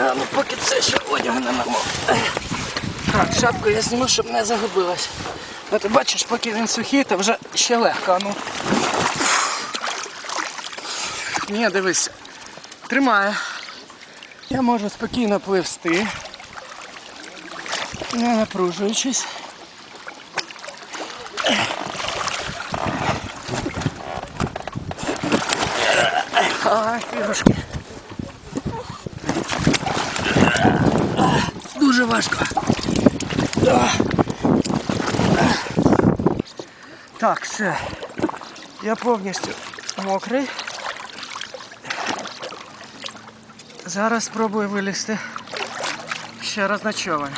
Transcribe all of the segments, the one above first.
не нормально. Так, шапку я зніму, щоб не загубилась. Ну ти бачиш, поки він сухий, то вже ще легко. Ну. Ні, дивись. Тримає. Я можу спокійно пливсти. Не напружуючись. Ай, фігушки. Дуже важко. Так, все. Я повністю мокрий. Зараз спробую вилізти ще раз на човен.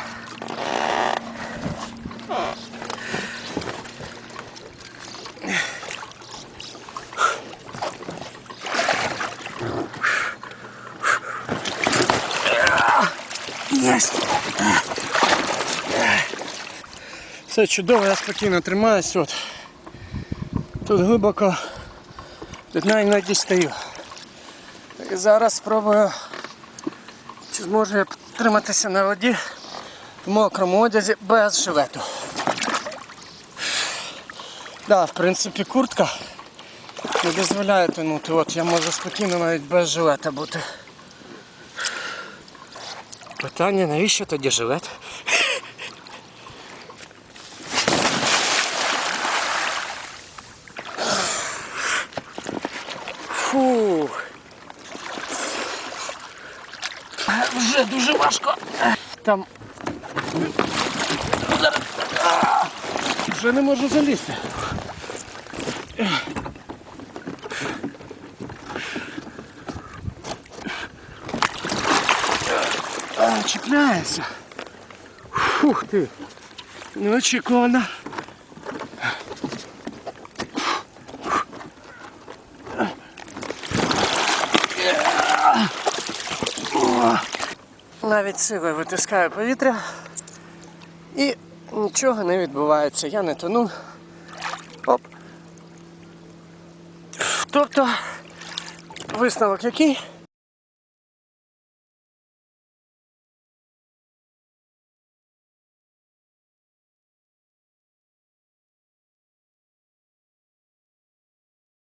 Єсть! Все чудово, я спокійно тримаюсь. От. Тут глибоко тут навіть не дістаю. І зараз спробую, чи зможу я триматися на воді в мокрому одязі без жилету. Да, в принципі, куртка не дозволяє тонути. От я можу спокійно навіть без жилета бути. Питання, навіщо тоді жилет? Фух. Е, Вже дуже важко. Там. Вже не можу залізти. Чіпляється. Фух ти. Неочікувано. Навіть силою витискаю повітря і нічого не відбувається. Я не тону. Оп. Тобто, висновок який?